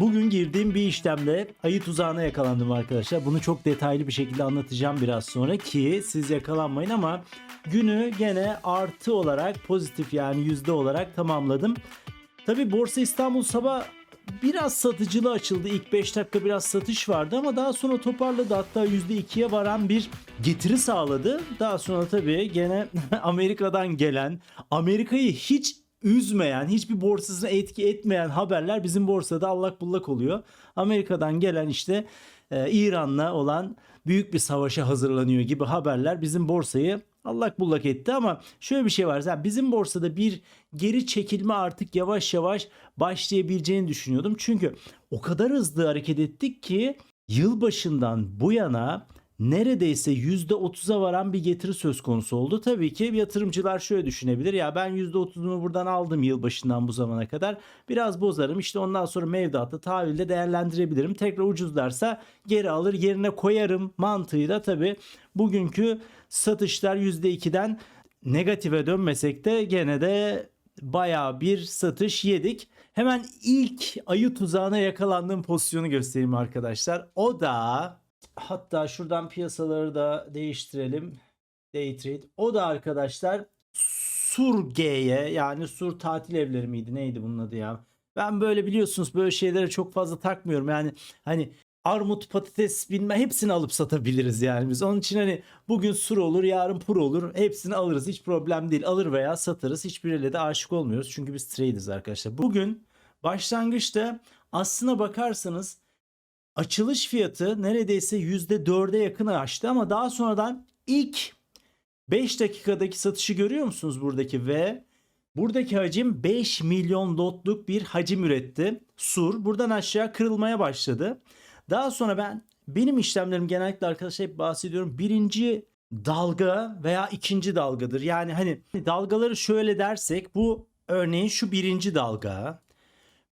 Bugün girdiğim bir işlemde ayı tuzağına yakalandım arkadaşlar. Bunu çok detaylı bir şekilde anlatacağım biraz sonra ki siz yakalanmayın ama günü gene artı olarak pozitif yani yüzde olarak tamamladım. Tabi Borsa İstanbul sabah biraz satıcılı açıldı. İlk 5 dakika biraz satış vardı ama daha sonra toparladı. Hatta %2'ye varan bir getiri sağladı. Daha sonra tabii gene Amerika'dan gelen, Amerika'yı hiç üzmeyen, hiçbir borsasına etki etmeyen haberler bizim borsada allak bullak oluyor. Amerika'dan gelen işte e, İran'la olan büyük bir savaşa hazırlanıyor gibi haberler bizim borsayı allak bullak etti ama şöyle bir şey var. Yani bizim borsada bir geri çekilme artık yavaş yavaş başlayabileceğini düşünüyordum. Çünkü o kadar hızlı hareket ettik ki yılbaşından bu yana neredeyse %30'a varan bir getiri söz konusu oldu. Tabii ki yatırımcılar şöyle düşünebilir. Ya ben %30'umu buradan aldım yılbaşından bu zamana kadar. Biraz bozarım. İşte ondan sonra mevduatta tahvilde değerlendirebilirim. Tekrar ucuzlarsa geri alır yerine koyarım mantığıyla tabii bugünkü satışlar %2'den negatife dönmesek de gene de bayağı bir satış yedik. Hemen ilk ayı tuzağına yakalandığım pozisyonu göstereyim arkadaşlar. O da hatta şuradan piyasaları da değiştirelim. Day trade. O da arkadaşlar Sur G'ye yani Sur tatil evleri miydi neydi bunun adı ya. Ben böyle biliyorsunuz böyle şeylere çok fazla takmıyorum. Yani hani armut, patates bilmem hepsini alıp satabiliriz yani biz. Onun için hani bugün sur olur, yarın pur olur. Hepsini alırız. Hiç problem değil. Alır veya satarız. Hiçbiriyle de aşık olmuyoruz. Çünkü biz trade'iz arkadaşlar. Bugün başlangıçta aslına bakarsanız açılış fiyatı neredeyse %4'e yakın açtı ama daha sonradan ilk 5 dakikadaki satışı görüyor musunuz buradaki ve buradaki hacim 5 milyon lotluk bir hacim üretti. Sur buradan aşağı kırılmaya başladı. Daha sonra ben benim işlemlerim genellikle arkadaşlar hep bahsediyorum. Birinci dalga veya ikinci dalgadır. Yani hani dalgaları şöyle dersek bu örneğin şu birinci dalga.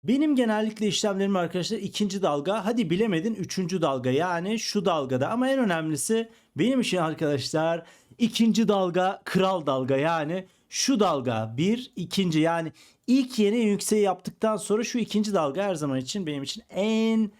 Benim genellikle işlemlerim arkadaşlar ikinci dalga hadi bilemedin üçüncü dalga. Yani şu dalgada ama en önemlisi benim için arkadaşlar ikinci dalga kral dalga. Yani şu dalga bir ikinci. Yani ilk yeni yükseği yaptıktan sonra şu ikinci dalga her zaman için benim için en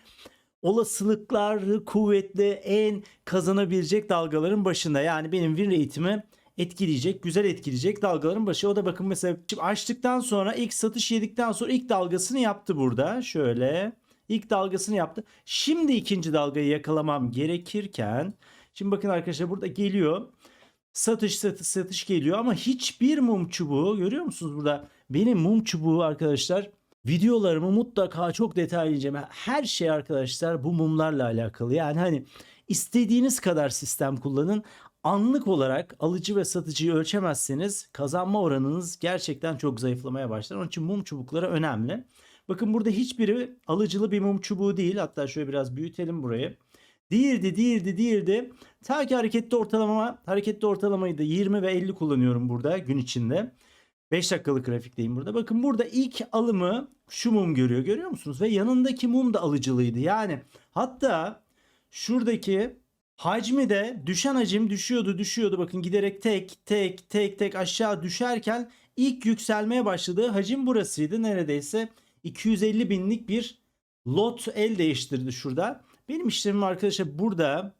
olasılıklar kuvvetli en kazanabilecek dalgaların başında. Yani benim win rate'imi etkileyecek, güzel etkileyecek dalgaların başı. O da bakın mesela şimdi açtıktan sonra ilk satış yedikten sonra ilk dalgasını yaptı burada. Şöyle ilk dalgasını yaptı. Şimdi ikinci dalgayı yakalamam gerekirken şimdi bakın arkadaşlar burada geliyor. Satış satış satış geliyor ama hiçbir mum çubuğu görüyor musunuz burada? Benim mum çubuğu arkadaşlar videolarımı mutlaka çok detaylı inceleme. Her şey arkadaşlar bu mumlarla alakalı. Yani hani istediğiniz kadar sistem kullanın. Anlık olarak alıcı ve satıcıyı ölçemezseniz kazanma oranınız gerçekten çok zayıflamaya başlar. Onun için mum çubukları önemli. Bakın burada hiçbiri alıcılı bir mum çubuğu değil. Hatta şöyle biraz büyütelim burayı. Değildi, değildi, değildi. Ta ki hareketli ortalama, hareketli ortalamayı da 20 ve 50 kullanıyorum burada gün içinde. 5 dakikalık grafikteyim burada. Bakın burada ilk alımı şu mum görüyor. Görüyor musunuz? Ve yanındaki mum da alıcılıydı. Yani hatta şuradaki hacmi de düşen hacim düşüyordu düşüyordu. Bakın giderek tek tek tek tek aşağı düşerken ilk yükselmeye başladığı hacim burasıydı. Neredeyse 250 binlik bir lot el değiştirdi şurada. Benim işlemim arkadaşlar burada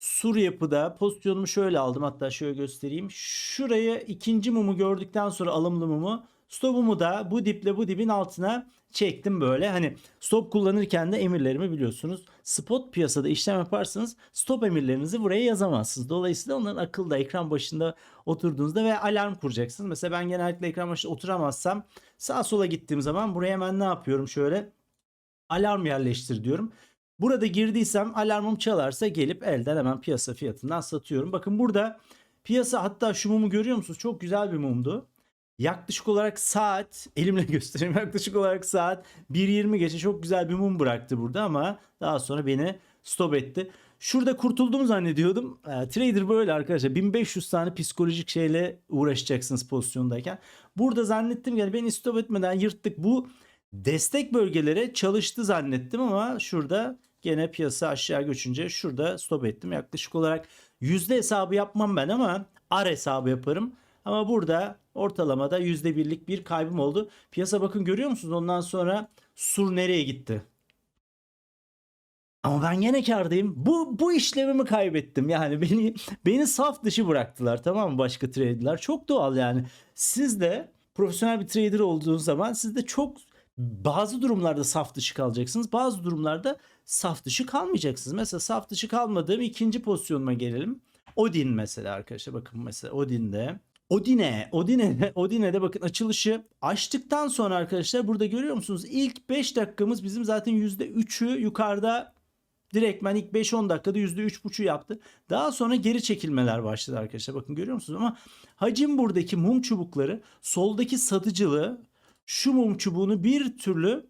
sur yapıda pozisyonumu şöyle aldım hatta şöyle göstereyim. Şuraya ikinci mumu gördükten sonra alımlı mumu stopumu da bu diple bu dibin altına çektim böyle. Hani stop kullanırken de emirlerimi biliyorsunuz. Spot piyasada işlem yaparsanız stop emirlerinizi buraya yazamazsınız. Dolayısıyla onların akılda ekran başında oturduğunuzda ve alarm kuracaksınız. Mesela ben genellikle ekran başında oturamazsam sağa sola gittiğim zaman buraya hemen ne yapıyorum şöyle alarm yerleştir diyorum. Burada girdiysem alarmım çalarsa gelip elden hemen piyasa fiyatından satıyorum. Bakın burada piyasa hatta şu mumu görüyor musunuz? Çok güzel bir mumdu. Yaklaşık olarak saat elimle göstereyim yaklaşık olarak saat 1.20 geçe çok güzel bir mum bıraktı burada ama daha sonra beni stop etti. Şurada kurtuldum zannediyordum. E, trader böyle arkadaşlar 1500 tane psikolojik şeyle uğraşacaksınız pozisyondayken. Burada zannettim yani beni stop etmeden yırttık. Bu destek bölgelere çalıştı zannettim ama şurada gene piyasa aşağı göçünce şurada stop ettim. Yaklaşık olarak yüzde hesabı yapmam ben ama ar hesabı yaparım. Ama burada ortalamada %1'lik bir kaybım oldu. Piyasa bakın görüyor musunuz? Ondan sonra sur nereye gitti? Ama ben gene kârdayım. Bu bu işlemimi kaybettim. Yani beni beni saf dışı bıraktılar tamam mı başka trader'lar. Çok doğal yani. Siz de profesyonel bir trader olduğunuz zaman siz de çok bazı durumlarda saf dışı kalacaksınız. Bazı durumlarda saf dışı kalmayacaksınız. Mesela saf dışı kalmadığım ikinci pozisyonuma gelelim. Odin mesela arkadaşlar bakın mesela Odin'de Odine, Odine, Odine'de bakın açılışı açtıktan sonra arkadaşlar burada görüyor musunuz? İlk 5 dakikamız bizim zaten %3'ü yukarıda direktmen ilk 5-10 dakikada %3.5'u yaptı. Daha sonra geri çekilmeler başladı arkadaşlar. Bakın görüyor musunuz? Ama hacim buradaki mum çubukları soldaki satıcılığı şu mum çubuğunu bir türlü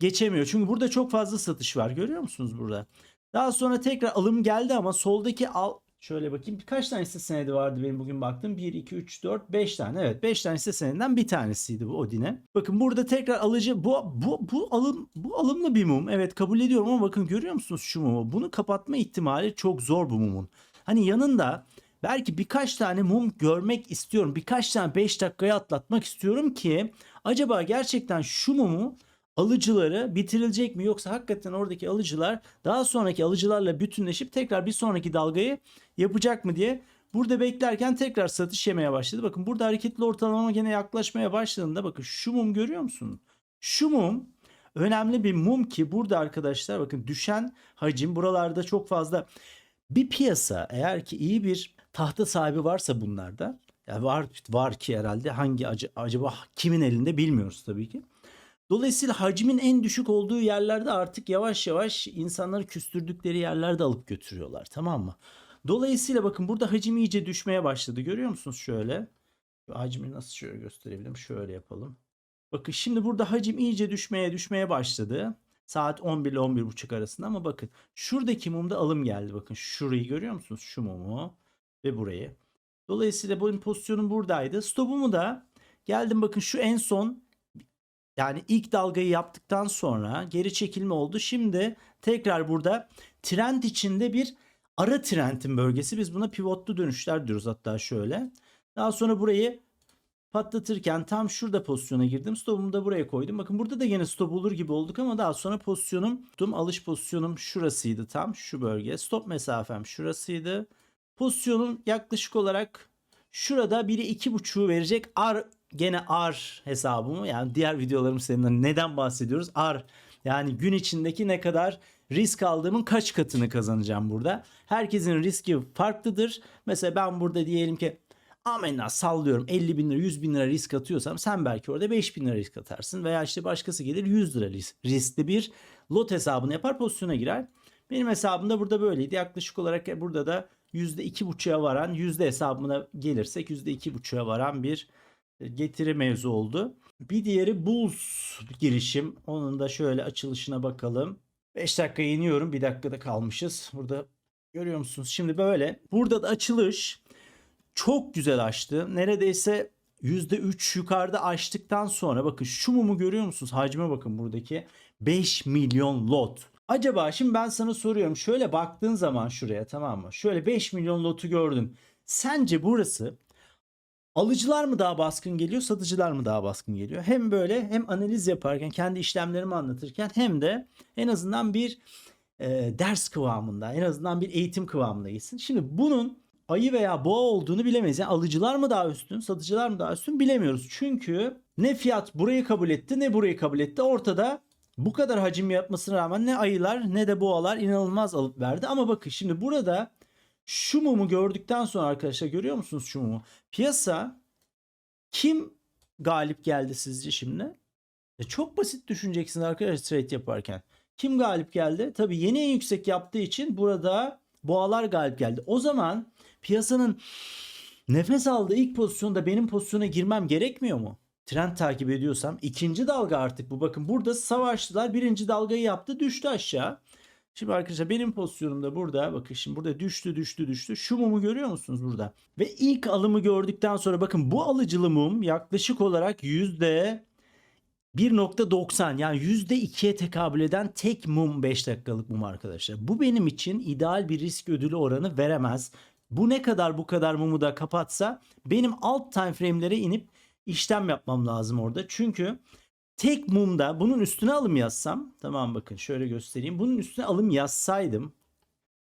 geçemiyor. Çünkü burada çok fazla satış var. Görüyor musunuz burada? Daha sonra tekrar alım geldi ama soldaki al şöyle bakayım birkaç tane hisse senedi vardı benim bugün baktım. 1 2 3 4 5 tane. Evet 5 tane hisse senedinden bir tanesiydi bu Odine. Bakın burada tekrar alıcı bu bu bu alım bu alımlı bir mum. Evet kabul ediyorum ama bakın görüyor musunuz şu mumu? Bunu kapatma ihtimali çok zor bu mumun. Hani yanında belki birkaç tane mum görmek istiyorum. Birkaç tane 5 dakikaya atlatmak istiyorum ki acaba gerçekten şu mumu alıcıları bitirilecek mi yoksa hakikaten oradaki alıcılar daha sonraki alıcılarla bütünleşip tekrar bir sonraki dalgayı yapacak mı diye burada beklerken tekrar satış yemeye başladı. Bakın burada hareketli ortalama gene yaklaşmaya başladığında bakın şu mum görüyor musun? Şu mum önemli bir mum ki burada arkadaşlar bakın düşen hacim buralarda çok fazla bir piyasa eğer ki iyi bir tahta sahibi varsa bunlarda ya var var ki herhalde hangi ac- acaba kimin elinde bilmiyoruz tabii ki. Dolayısıyla hacmin en düşük olduğu yerlerde artık yavaş yavaş insanları küstürdükleri yerlerde alıp götürüyorlar tamam mı? Dolayısıyla bakın burada hacim iyice düşmeye başladı. Görüyor musunuz şöyle? Hacmi nasıl şöyle gösterebilirim? Şöyle yapalım. Bakın şimdi burada hacim iyice düşmeye düşmeye başladı. Saat 11 ile 11.30 arasında ama bakın şuradaki mumda alım geldi. Bakın şurayı görüyor musunuz? Şu mumu ve burayı. Dolayısıyla benim pozisyonum buradaydı. Stopumu da geldim bakın şu en son yani ilk dalgayı yaptıktan sonra geri çekilme oldu. Şimdi tekrar burada trend içinde bir ara trendin bölgesi. Biz buna pivotlu dönüşler diyoruz hatta şöyle. Daha sonra burayı patlatırken tam şurada pozisyona girdim. Stopumu da buraya koydum. Bakın burada da yine stop olur gibi olduk ama daha sonra pozisyonum, tuttum, alış pozisyonum şurasıydı tam şu bölge. Stop mesafem şurasıydı. Pozisyonum yaklaşık olarak şurada biri iki buçuğu verecek. R gene R hesabımı yani diğer videolarım seninle neden bahsediyoruz? R yani gün içindeki ne kadar risk aldığımın kaç katını kazanacağım burada. Herkesin riski farklıdır. Mesela ben burada diyelim ki amenna sallıyorum 50 bin lira 100 bin lira risk atıyorsam sen belki orada 5 bin lira risk atarsın. Veya işte başkası gelir 100 lira risk, riskli bir lot hesabını yapar pozisyona girer. Benim hesabımda burada böyleydi. Yaklaşık olarak burada da %2,5'a varan yüzde hesabına gelirsek %2,5'a varan bir getiri mevzu oldu. Bir diğeri Bulls girişim. Onun da şöyle açılışına bakalım. 5 dakika iniyorum. 1 dakikada kalmışız. Burada görüyor musunuz? Şimdi böyle. Burada da açılış çok güzel açtı. Neredeyse %3 yukarıda açtıktan sonra bakın şu mumu görüyor musunuz? Hacme bakın buradaki 5 milyon lot. Acaba şimdi ben sana soruyorum. Şöyle baktığın zaman şuraya tamam mı? Şöyle 5 milyon lotu gördün. Sence burası alıcılar mı daha baskın geliyor, satıcılar mı daha baskın geliyor? Hem böyle hem analiz yaparken, kendi işlemlerimi anlatırken hem de en azından bir e, ders kıvamında, en azından bir eğitim kıvamında gitsin. Şimdi bunun ayı veya boğa olduğunu bilemeyiz. Yani alıcılar mı daha üstün, satıcılar mı daha üstün bilemiyoruz. Çünkü ne fiyat burayı kabul etti ne burayı kabul etti. Ortada bu kadar hacim yapmasına rağmen ne ayılar ne de boğalar inanılmaz alıp verdi. Ama bakın şimdi burada şu mumu gördükten sonra arkadaşlar görüyor musunuz şu mumu? Piyasa kim galip geldi sizce şimdi? E çok basit düşüneceksiniz arkadaşlar trade yaparken. Kim galip geldi? Tabii yeni en yüksek yaptığı için burada boğalar galip geldi. O zaman piyasanın nefes aldığı ilk pozisyonda benim pozisyona girmem gerekmiyor mu? Trend takip ediyorsam ikinci dalga artık bu. Bakın burada savaştılar. Birinci dalgayı yaptı düştü aşağı. Şimdi arkadaşlar benim pozisyonumda burada bakın şimdi burada düştü düştü düştü. Şu mumu görüyor musunuz burada? Ve ilk alımı gördükten sonra bakın bu alıcılı mum yaklaşık olarak yüzde 1.90 yani %2'ye tekabül eden tek mum 5 dakikalık mum arkadaşlar. Bu benim için ideal bir risk ödülü oranı veremez. Bu ne kadar bu kadar mumu da kapatsa benim alt time frame'lere inip işlem yapmam lazım orada. Çünkü tek mumda bunun üstüne alım yazsam tamam bakın şöyle göstereyim. Bunun üstüne alım yazsaydım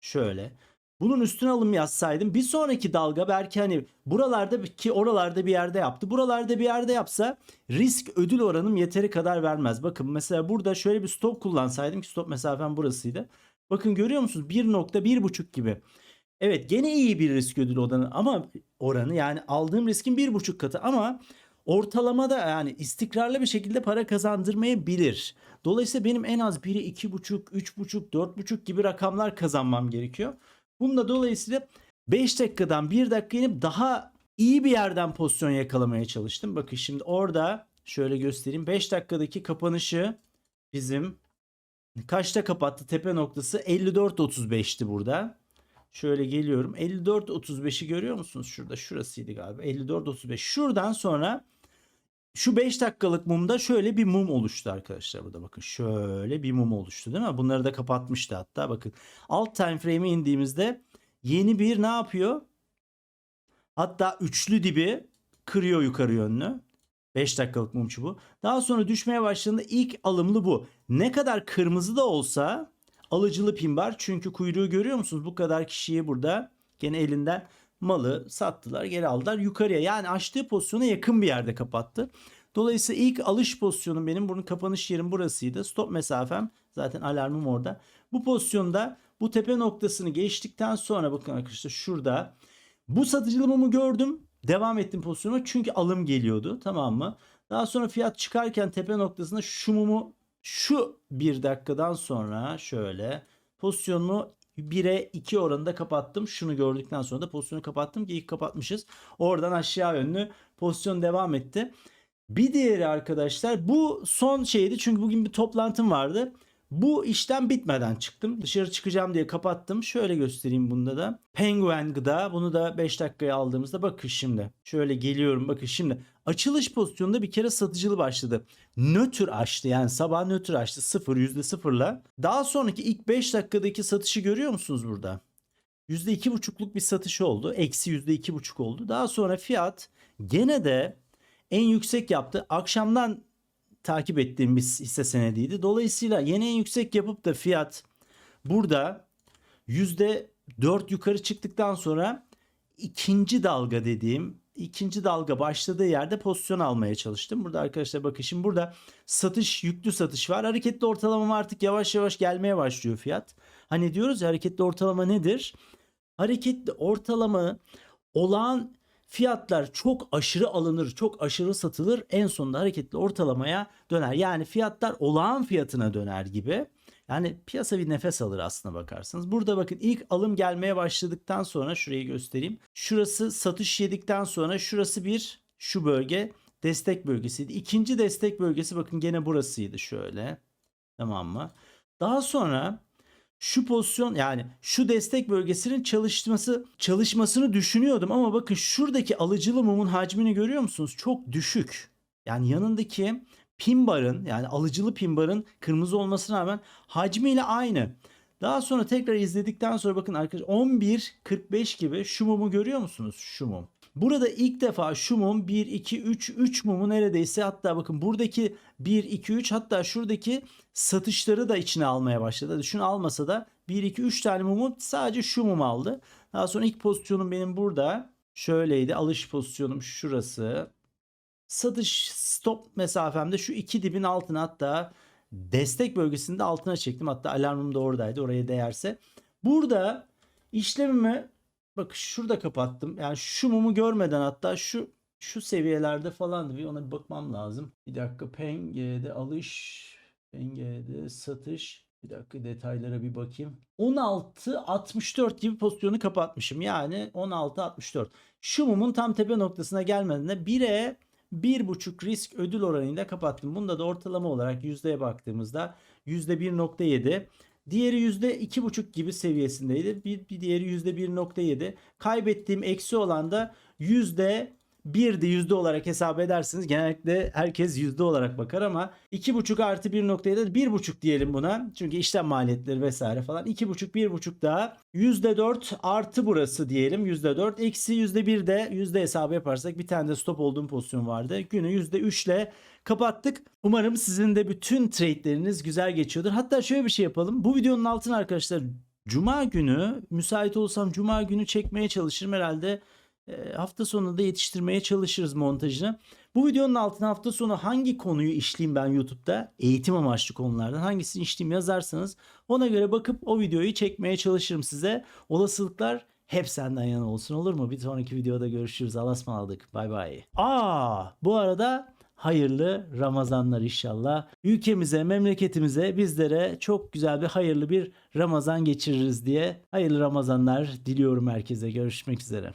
şöyle bunun üstüne alım yazsaydım bir sonraki dalga belki hani buralarda ki oralarda bir yerde yaptı. Buralarda bir yerde yapsa risk ödül oranım yeteri kadar vermez. Bakın mesela burada şöyle bir stop kullansaydım ki stop mesafem burasıydı. Bakın görüyor musunuz? 1.1.5 gibi. Evet gene iyi bir risk ödül oranı ama oranı yani aldığım riskin bir buçuk katı ama ortalamada yani istikrarlı bir şekilde para kazandırmayabilir. Dolayısıyla benim en az 1'i 2,5, 3,5, 4,5 gibi rakamlar kazanmam gerekiyor. Bunda dolayısıyla 5 dakikadan 1 dakika inip daha iyi bir yerden pozisyon yakalamaya çalıştım. Bakın şimdi orada şöyle göstereyim. 5 dakikadaki kapanışı bizim kaçta kapattı? Tepe noktası 54.35'ti burada. Şöyle geliyorum. 54.35'i görüyor musunuz? Şurada şurasıydı galiba. 54.35. Şuradan sonra şu 5 dakikalık mumda şöyle bir mum oluştu arkadaşlar burada bakın şöyle bir mum oluştu değil mi? Bunları da kapatmıştı hatta bakın. Alt time frame'e indiğimizde yeni bir ne yapıyor? Hatta üçlü dibi kırıyor yukarı yönlü. 5 dakikalık mumçu bu. Daha sonra düşmeye başladığında ilk alımlı bu. Ne kadar kırmızı da olsa alıcılı pin var. Çünkü kuyruğu görüyor musunuz? Bu kadar kişiyi burada gene elinden malı sattılar geri aldılar yukarıya. Yani açtığı pozisyona yakın bir yerde kapattı. Dolayısıyla ilk alış pozisyonum benim bunun kapanış yerim burasıydı. Stop mesafem zaten alarmım orada. Bu pozisyonda bu tepe noktasını geçtikten sonra bakın arkadaşlar şurada bu satıcılı mumu gördüm. Devam ettim pozisyonuma çünkü alım geliyordu tamam mı? Daha sonra fiyat çıkarken tepe noktasında şu mumu şu bir dakikadan sonra şöyle pozisyonumu 1'e 2 oranında kapattım. Şunu gördükten sonra da pozisyonu kapattım ki ilk kapatmışız. Oradan aşağı yönlü pozisyon devam etti. Bir diğeri arkadaşlar bu son şeydi çünkü bugün bir toplantım vardı. Bu işlem bitmeden çıktım. Dışarı çıkacağım diye kapattım. Şöyle göstereyim bunda da. Penguin gıda. Bunu da 5 dakikaya aldığımızda bakın şimdi. Şöyle geliyorum bakın şimdi. Açılış pozisyonunda bir kere satıcılı başladı. Nötr açtı yani sabah nötr açtı. 0 %0'la. Daha sonraki ilk 5 dakikadaki satışı görüyor musunuz burada? %2,5'luk bir satış oldu. Eksi %2,5 oldu. Daha sonra fiyat gene de en yüksek yaptı. Akşamdan takip ettiğim bir hisse senediydi. Dolayısıyla yeni en yüksek yapıp da fiyat burada %4 yukarı çıktıktan sonra ikinci dalga dediğim ikinci dalga başladığı yerde pozisyon almaya çalıştım. Burada arkadaşlar bakın şimdi burada satış yüklü satış var. Hareketli ortalama artık yavaş yavaş gelmeye başlıyor fiyat. Hani diyoruz ya hareketli ortalama nedir? Hareketli ortalama olağan fiyatlar çok aşırı alınır, çok aşırı satılır. En sonunda hareketli ortalamaya döner. Yani fiyatlar olağan fiyatına döner gibi. Yani piyasa bir nefes alır aslına bakarsanız. Burada bakın ilk alım gelmeye başladıktan sonra şurayı göstereyim. Şurası satış yedikten sonra şurası bir şu bölge destek bölgesiydi. İkinci destek bölgesi bakın gene burasıydı şöyle. Tamam mı? Daha sonra şu pozisyon yani şu destek bölgesinin çalışması çalışmasını düşünüyordum ama bakın şuradaki alıcılı mumun hacmini görüyor musunuz? Çok düşük. Yani yanındaki pin barın yani alıcılı pin barın kırmızı olmasına rağmen hacmiyle aynı. Daha sonra tekrar izledikten sonra bakın arkadaşlar 11.45 gibi şu mumu görüyor musunuz? Şu mum. Burada ilk defa şu mum 1, 2, 3, 3 mumu neredeyse hatta bakın buradaki 1, 2, 3 hatta şuradaki satışları da içine almaya başladı. Şunu almasa da 1, 2, 3 tane mumu sadece şu mum aldı. Daha sonra ilk pozisyonum benim burada. Şöyleydi. Alış pozisyonum şurası. Satış stop mesafemde şu iki dibin altına hatta destek bölgesinde altına çektim. Hatta alarmım da oradaydı. Oraya değerse. Burada işlemimi bak şurada kapattım. Yani şu mumu görmeden hatta şu şu seviyelerde falandı. Bir ona bir bakmam lazım. Bir dakika Penge'de alış, Penge'de satış. Bir dakika detaylara bir bakayım. 16-64 gibi pozisyonu kapatmışım. Yani 16-64. Şu mumun tam tepe noktasına gelmediğinde 1'e 1.5 risk ödül oranıyla kapattım. Bunda da ortalama olarak yüzdeye baktığımızda %1.7. Diğeri %2.5 gibi seviyesindeydi. Bir, bir diğeri %1.7. Kaybettiğim eksi olan da Bir de yüzde olarak hesap edersiniz. Genellikle herkes yüzde olarak bakar ama 2,5 artı 1.7 1,5 diyelim buna. Çünkü işlem maliyetleri vesaire falan. 2,5 1,5 daha %4 artı burası diyelim %4 eksi %1 de yüzde hesabı yaparsak bir tane de stop olduğum pozisyon vardı. Günü %3 ile kapattık. Umarım sizin de bütün trade'leriniz güzel geçiyordur. Hatta şöyle bir şey yapalım. Bu videonun altına arkadaşlar Cuma günü müsait olsam Cuma günü çekmeye çalışırım herhalde. E, hafta sonunda yetiştirmeye çalışırız montajını. Bu videonun altına hafta sonu hangi konuyu işleyeyim ben YouTube'da eğitim amaçlı konulardan hangisini işleyeyim yazarsanız ona göre bakıp o videoyu çekmeye çalışırım size. Olasılıklar hep senden yana olsun olur mu? Bir sonraki videoda görüşürüz. Allah'a ısmarladık. Bay bay. Aa, bu arada hayırlı Ramazanlar inşallah. Ülkemize, memleketimize, bizlere çok güzel bir hayırlı bir Ramazan geçiririz diye hayırlı Ramazanlar diliyorum herkese. Görüşmek üzere.